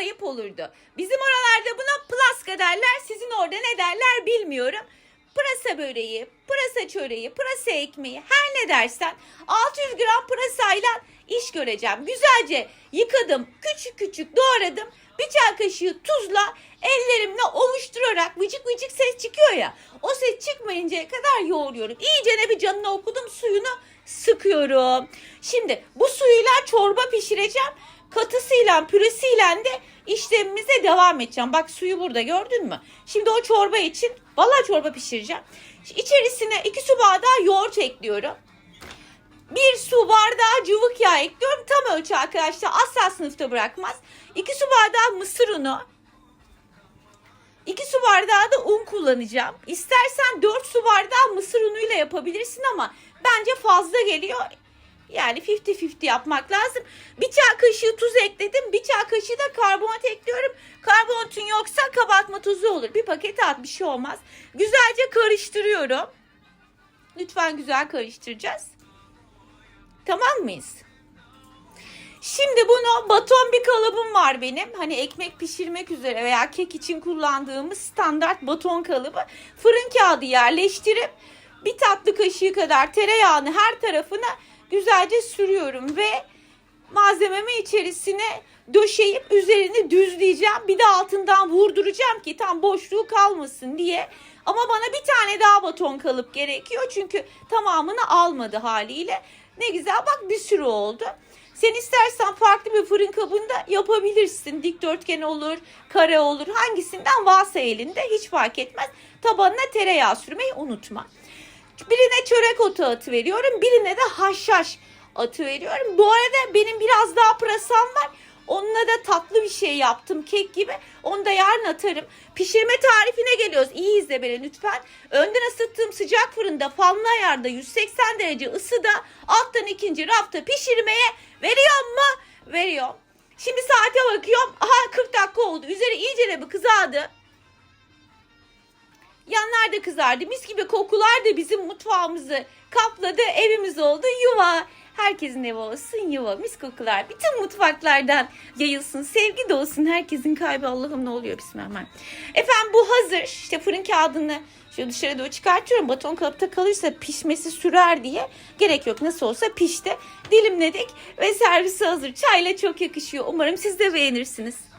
ayıp olurdu. Bizim oralarda buna plaska derler. Sizin orada ne derler bilmiyorum. Pırasa böreği, pırasa çöreği, pırasa ekmeği her ne dersen 600 gram pırasayla iş göreceğim. Güzelce yıkadım, küçük küçük doğradım. Bir çay kaşığı tuzla ellerimle ovuşturarak vıcık vıcık ses çıkıyor ya. O ses çıkmayıncaya kadar yoğuruyorum. İyice ne bir canına okudum suyunu sıkıyorum. Şimdi bu suyuyla çorba pişireceğim. Katısıyla püresiyle de işlemimize devam edeceğim. Bak suyu burada gördün mü? Şimdi o çorba için vallahi çorba pişireceğim. İçerisine 2 su bardağı yoğurt ekliyorum. Bir su bardağı cıvık yağ ekliyorum. Tam ölçü arkadaşlar asla sınıfta bırakmaz. 2 su bardağı mısır unu. 2 su bardağı da un kullanacağım. İstersen 4 su bardağı mısır unuyla yapabilirsin ama bence fazla geliyor. Yani 50-50 yapmak lazım. Bir çay kaşığı tuz ekledim. Bir çay kaşığı da karbonat ekliyorum. Karbonatın yoksa kabartma tuzu olur. Bir paket at bir şey olmaz. Güzelce karıştırıyorum. Lütfen güzel karıştıracağız. Tamam mıyız? Şimdi bunu baton bir kalıbım var benim. Hani ekmek pişirmek üzere veya kek için kullandığımız standart baton kalıbı. Fırın kağıdı yerleştirip bir tatlı kaşığı kadar tereyağını her tarafına güzelce sürüyorum ve malzememi içerisine döşeyip üzerini düzleyeceğim. Bir de altından vurduracağım ki tam boşluğu kalmasın diye. Ama bana bir tane daha baton kalıp gerekiyor çünkü tamamını almadı haliyle. Ne güzel bak bir sürü oldu. Sen istersen farklı bir fırın kabında yapabilirsin. Dikdörtgen olur, kare olur. Hangisinden varsa elinde hiç fark etmez. Tabanına tereyağı sürmeyi unutma. Birine çörek otu atı veriyorum. Birine de haşhaş atı veriyorum. Bu arada benim biraz daha pırasam var. Onunla da tatlı bir şey yaptım kek gibi. Onu da yarın atarım. Pişirme tarifine geliyoruz. İyi izle beni lütfen. Önden ısıttığım sıcak fırında fanlı ayarda 180 derece ısıda alttan ikinci rafta pişirmeye veriyor mu? Veriyorum. Şimdi saate bakıyorum. Aha 40 dakika oldu. Üzeri iyice de bir kızardı. Yanlar da kızardı. Mis gibi kokular da bizim mutfağımızı kapladı. Evimiz oldu. Yuva. Herkesin evi olsun yuva. Mis kokular. Bütün mutfaklardan yayılsın. Sevgi de olsun. Herkesin kalbi Allah'ım ne oluyor Bismillah. Efendim bu hazır. İşte fırın kağıdını şöyle dışarı doğru çıkartıyorum. Baton kalıpta kalırsa pişmesi sürer diye. Gerek yok. Nasıl olsa pişti. Dilimledik ve servisi hazır. Çayla çok yakışıyor. Umarım siz de beğenirsiniz.